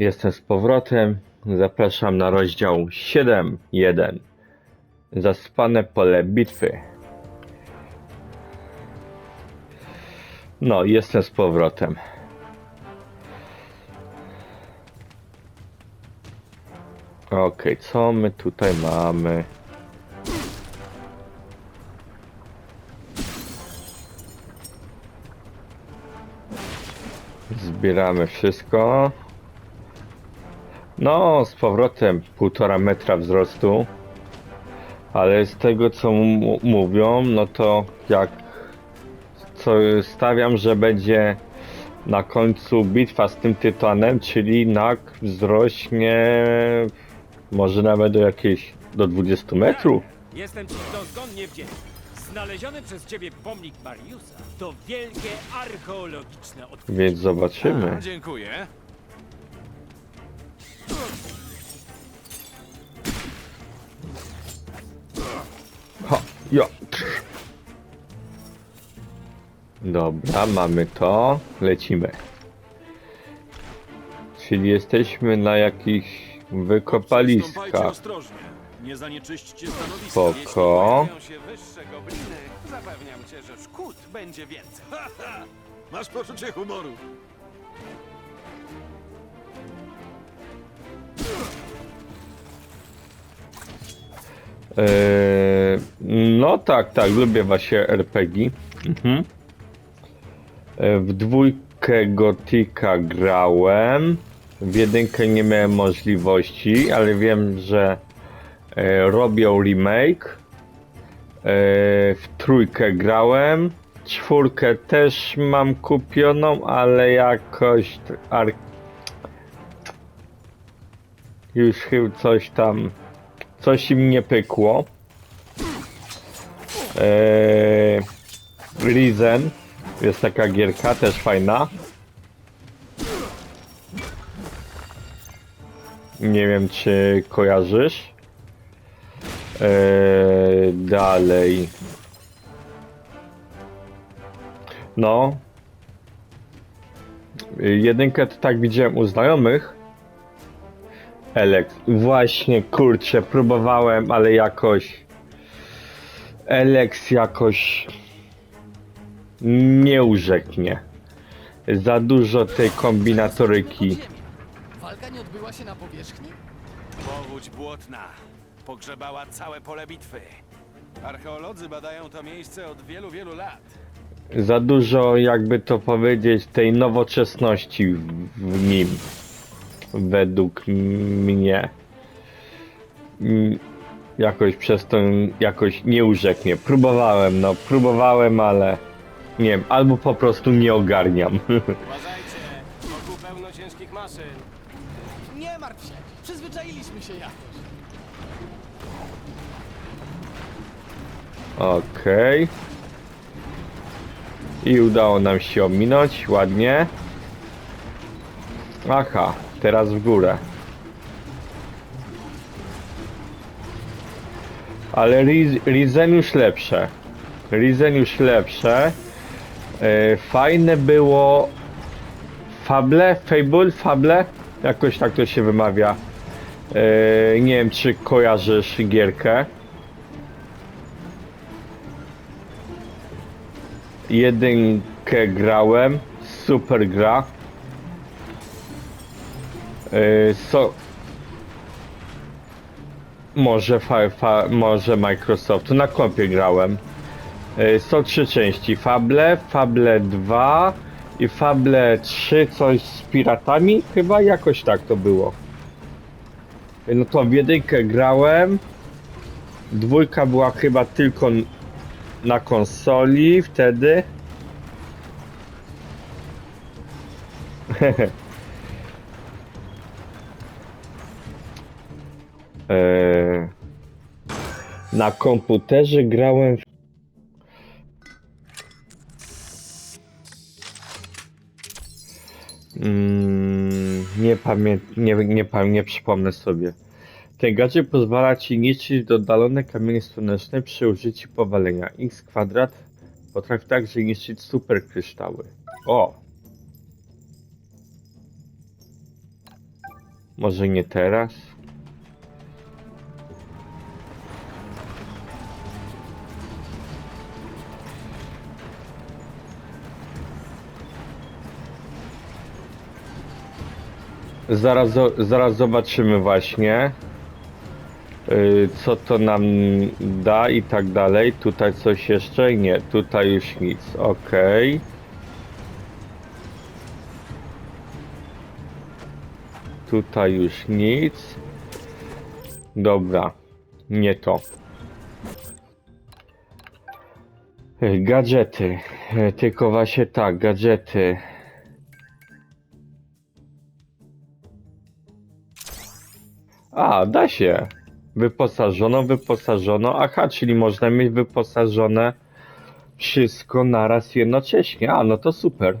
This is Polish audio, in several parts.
Jestem z powrotem. Zapraszam na rozdział 7.1. Zaspane pole bitwy. No, jestem z powrotem. Okej, co my tutaj mamy? Zbieramy wszystko. No, z powrotem półtora metra wzrostu. Ale z tego co m- mówią, no to jak co stawiam, że będzie na końcu bitwa z tym tytanem, czyli nak wzrośnie może nawet do jakiejś do 20 metrów. Jestem ci dozgonnie wdzięczny. Znaleziony przez ciebie pomnik Mariusa to wielkie archeologiczne odkrycie. Więc zobaczymy. A, dziękuję. Ha, ja. Dobra, mamy to. Lecimy. Czyli jesteśmy na jakichś wykopaliskach. ostrożnie. Nie zanieczyśćcie stanowiska. Spoko. Jeśli pojawią się wyższe gobliny, zapewniam cię, że szkód będzie więcej. Masz poczucie humoru. Eee, no tak, tak, lubię właśnie RPG. Mhm. E, W dwójkę Gotika grałem. W jedynkę nie miałem możliwości, ale wiem, że e, robią remake. E, w trójkę grałem. Czwórkę też mam kupioną, ale jakoś t- ar... już chyba coś tam coś im nie pykło. Eee, Risen jest taka gierka, też fajna. Nie wiem, czy kojarzysz. Eee, dalej. No. Jedynkę tak widziałem u znajomych. Elek, właśnie kurczę, próbowałem, ale jakoś. Elex jakoś. Nie urzeknie. Za dużo tej kombinatoryki. Walka nie odbyła się na powierzchni? Powódź błotna pogrzebała całe pole bitwy. Archeolodzy badają to miejsce od wielu, wielu lat. Za dużo, jakby to powiedzieć, tej nowoczesności w, w nim. Według mnie. Mm, Jakoś przez to jakoś nie urzeknie. Próbowałem, no próbowałem, ale nie wiem, albo po prostu nie ogarniam. Uważajcie, wokół pełno ciężkich maszyn. Nie martw się, przyzwyczailiśmy się jakoś. Okej. I udało nam się ominąć, ładnie. Aha, teraz w górę. Ale Riz- Risen już lepsze. Risen już lepsze. E, fajne było Fable, Fable, Fable? Jakoś tak to się wymawia. E, nie wiem, czy kojarzysz gierkę. Jedynkę grałem, super gra. Yy, so... Może, fa, może Microsoftu, na kompie grałem. Yy, są trzy części, Fable, Fable 2 i Fable 3, coś z piratami, chyba jakoś tak to było. Yy, No to w jedynkę grałem, dwójka była chyba tylko na konsoli wtedy. na komputerze grałem w... Mm, nie pamiętam, nie, nie, pamię- nie przypomnę sobie. Ten gadżet pozwala ci niszczyć dodalone kamienie słoneczne przy użyciu powalenia. X kwadrat potrafi także niszczyć superkryształy. O! Może nie teraz? Zaraz, zaraz zobaczymy właśnie y, co to nam da i tak dalej. Tutaj coś jeszcze? Nie, tutaj już nic. Okej. Tutaj już nic. Dobra, nie to. Gadżety. Tylko właśnie tak, gadżety. A, da się. Wyposażono, wyposażono. Aha, czyli można mieć wyposażone wszystko naraz jednocześnie. A, no to super.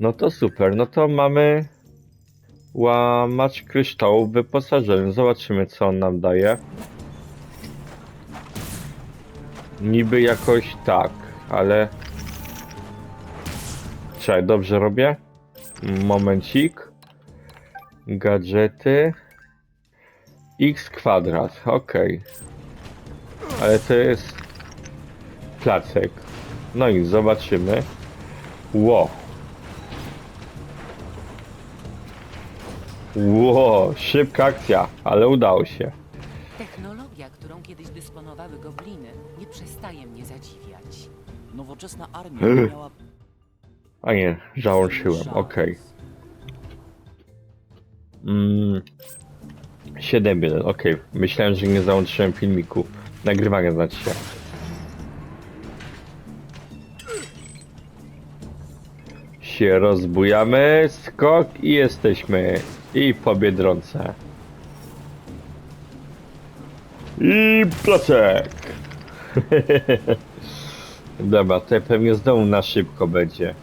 No to super. No to mamy łamacz kryształu wyposażony. Zobaczymy, co on nam daje. Niby jakoś tak, ale... Czekaj, dobrze robię? Momencik. Gadżety. X kwadrat, ok. Ale to jest placek. No i zobaczymy. Ło. Ło, szybka akcja, ale udało się. Technologia, którą kiedyś dysponowały gobliny, nie przestaje mnie zadziwiać. Nowoczesna armia miała A nie, załączyłem, ok. Mm, 7.1, ok. Myślałem, że nie załączyłem filmiku. Nagrywania znaczy się. Się rozbujamy, skok i jesteśmy. I po Biedronce. I placek! Dobra, to pewnie znowu na szybko będzie.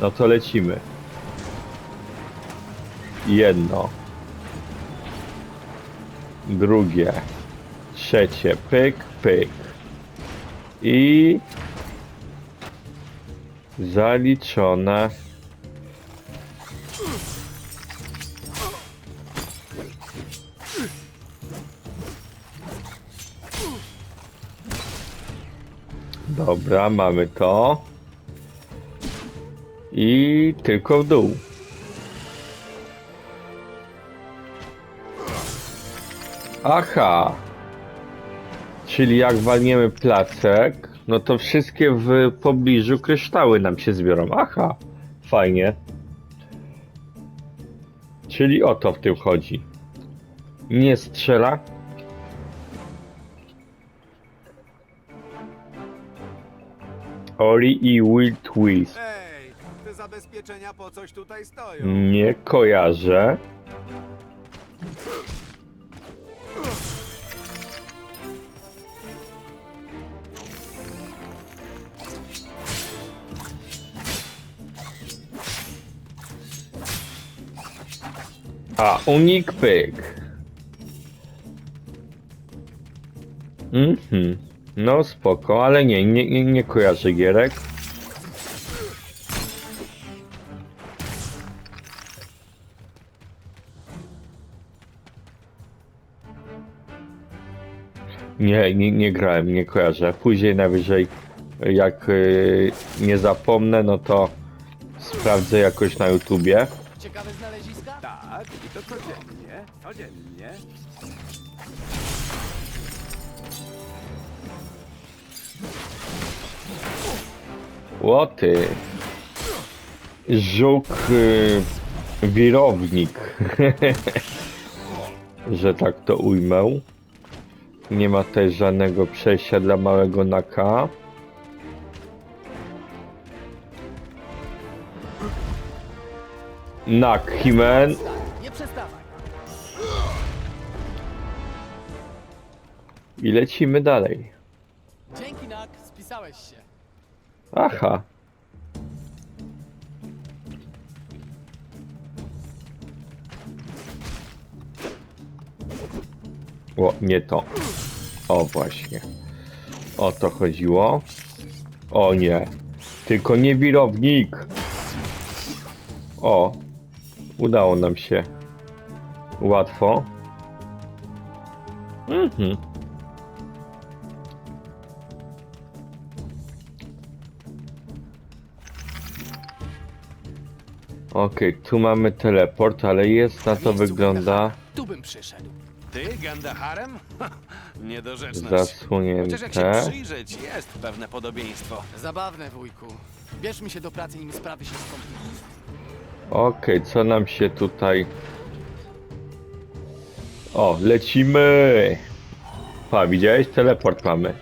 No to lecimy. Jedno. Drugie. Trzecie. Pyk, pyk. I... Zaliczone. Dobra, mamy to. I tylko w dół. Aha. Czyli jak walniemy placek, no to wszystkie w pobliżu kryształy nam się zbiorą. Aha. Fajnie. Czyli o to w tym chodzi. Nie strzela. Ori i Will Twist. Ej, te zabezpieczenia po coś tutaj stoją. Nie kojarzę. A, unik pyk. Mhm. No spoko, ale nie, nie, nie, nie kojarzę gierek. Nie, nie, nie grałem, nie kojarzę. Później najwyżej, jak y, nie zapomnę, no to sprawdzę jakoś na YouTubie. Ciekawe? Tak, i to codziennie, codziennie. Łoty. Żuk y, wirownik. Że tak to ujmę. Nie ma też żadnego przejścia dla małego naka. Nak Himen. I lecimy dalej. Dzięki, Nak, spisałeś się. Aha. O, nie to. O, właśnie. O to chodziło. O nie. Tylko nie wirownik. O. Udało nam się. Łatwo. Mhm. Okej, tu mamy teleport, ale jest na to Miejscu wygląda Gandahara. Tu bym przyszedł. Ty, Gandaharem? Ha, Niedorzeczność. Chociaż jak się zasłonięte. przyjrzeć, jest pewne podobieństwo. Zabawne, wujku. Bierzmy się do pracy, nim sprawy się skomplikują. Okej, co nam się tutaj... O, lecimy! Pa, widziałeś? Teleport mamy.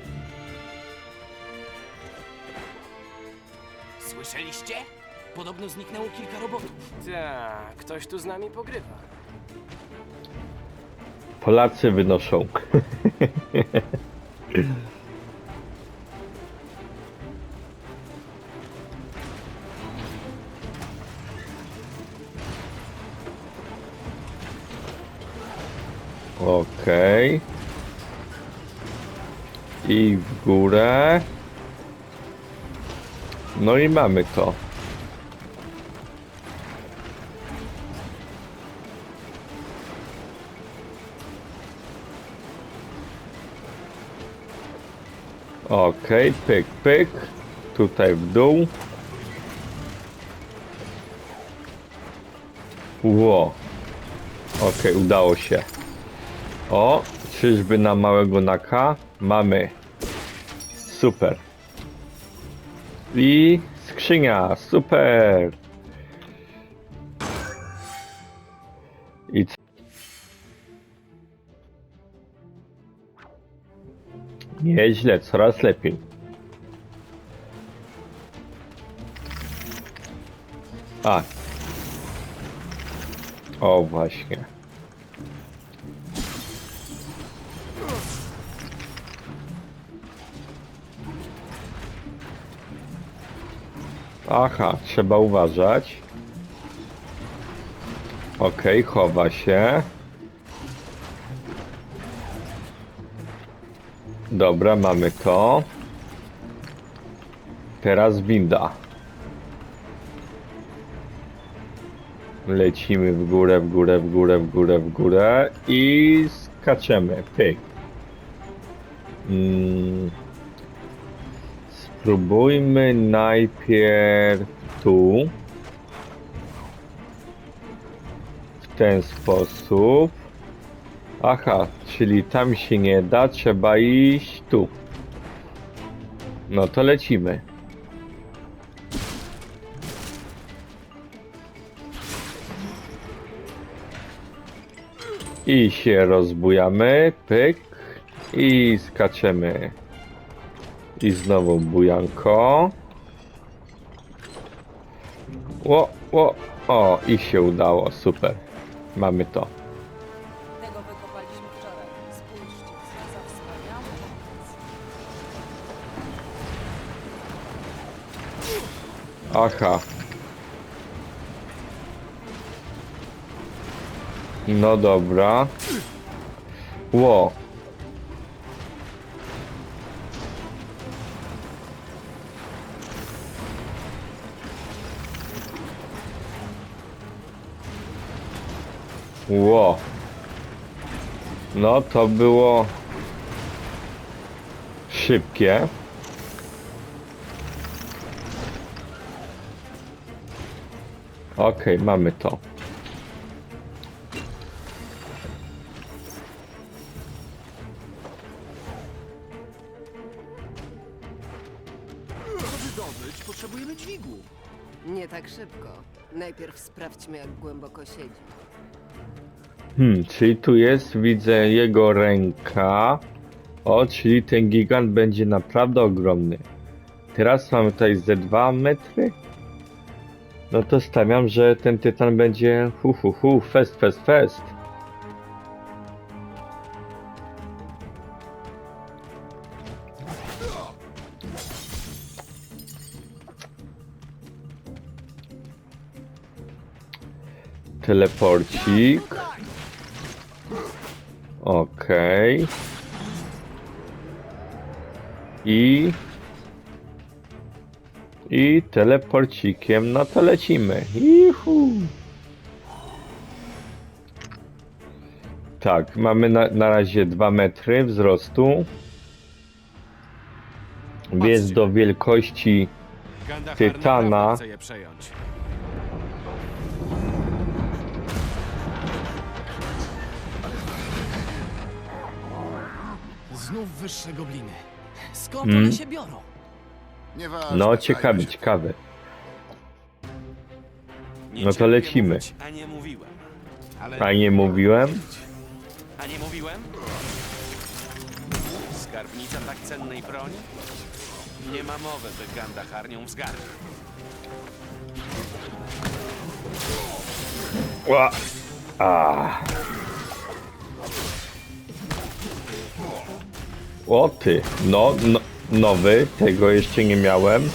Podobno zniknęło kilka robotów. Tak, ktoś tu z nami pogrywa. Polacy wynoszą. Okej. I w górę. No i mamy to. Okej, pyk, pyk. Tutaj w dół. Ło. Okej, udało się. O, czyżby na małego naka? Mamy. Super. I skrzynia, super. Nieźle, coraz lepiej. A. O, właśnie. Aha, trzeba uważać. Okej, chowa się. Dobra, mamy to. Teraz winda. Lecimy w górę, w górę, w górę, w górę, w górę i skaczemy. Pyk. Mm. Spróbujmy najpierw tu. W ten sposób. Aha, czyli tam się nie da, trzeba iść tu. No to lecimy. I się rozbujamy, pyk. I skaczemy. I znowu bujanko. O, o, o, i się udało, super. Mamy to. Aha. No dobra. Ło. Ło. No to było szybkie. Okej, mamy to. Wydobyć potrzebujemy dźwigu. Nie tak szybko. Najpierw sprawdźmy, jak głęboko siedzi. Hmm, czyli tu jest, widzę jego ręka. O, czyli ten gigant będzie naprawdę ogromny. Teraz mamy tutaj ze 2 metry. No to stawiam, że ten tytan będzie hu hu hu, fest, fest, fest. Teleporcik. Okej. I... I teleporcikiem, no to lecimy. Juhu. Tak, mamy na, na razie 2 metry wzrostu. Więc do wielkości Tytana. Znów wyższe gobliny. Skąd Mm. one się biorą? Nieważne. No się ciekawy. Nie No to cierpię lecimy. Mówić, a nie mówiłem. Ale A nie mówiłem? A nie mówiłem? Skarbnica tak cennej broni? Nie ma mowy, by Gandahar nią wzgardził. Ła. A. O ty, no, no, nowy, tego jeszcze nie miałem.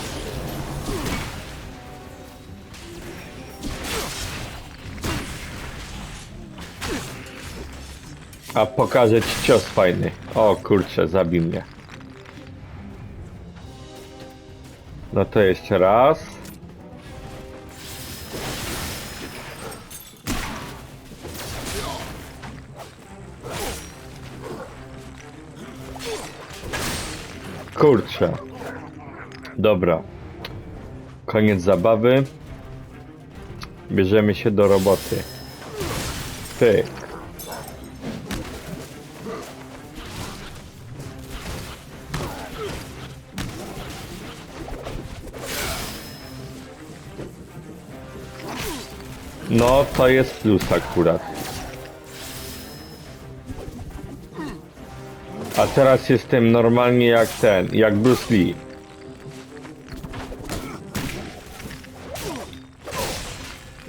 A pokażę ci cios fajny. O kurczę, zabij mnie. No to jeszcze raz. Kurczę. Dobra. Koniec zabawy. Bierzemy się do roboty. Ty. No, to jest plus akurat. A teraz jestem normalnie jak ten, jak Bruce Lee.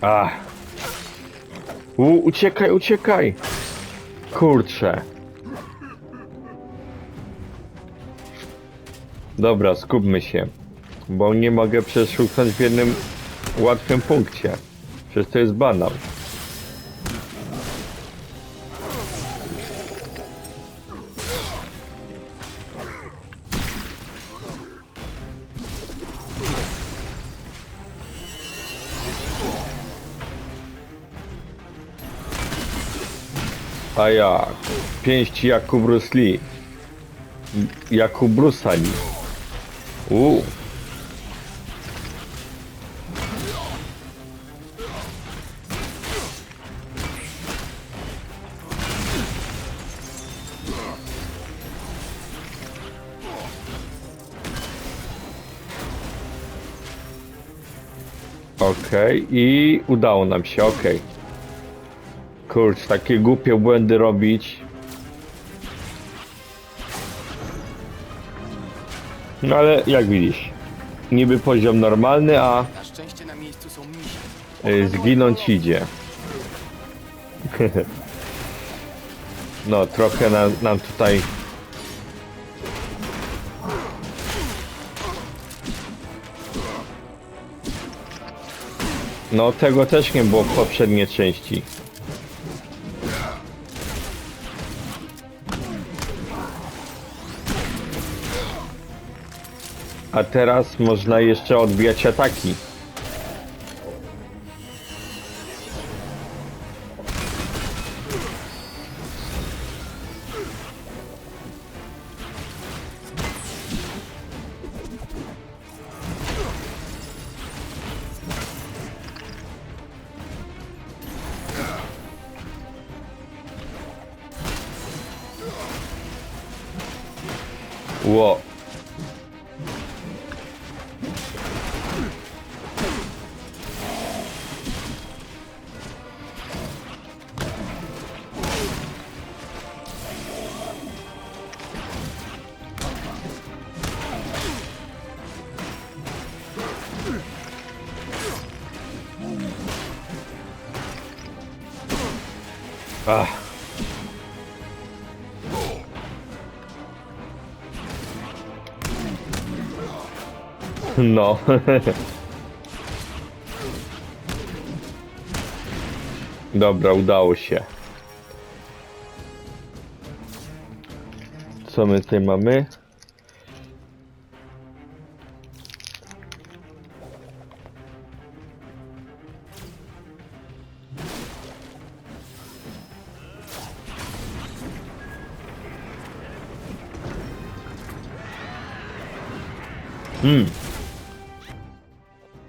Ach. U, uciekaj, uciekaj. Kurczę. Dobra, skupmy się. Bo nie mogę przeszukać w jednym łatwym punkcie. Przecież to jest banał. A jak? Pięści jak u Bruce Lee. U. Okej, i udało nam się, okej. Kurcz, takie głupie błędy robić. No ale jak widzisz, niby poziom normalny, a Na szczęście na miejscu są misie. y, zginąć idzie. No, trochę nam, nam tutaj... No, tego też nie było w poprzedniej części. A teraz można jeszcze odbijać ataki. Ło. No. Dobra, udało się. Co my tutaj mamy? Mm.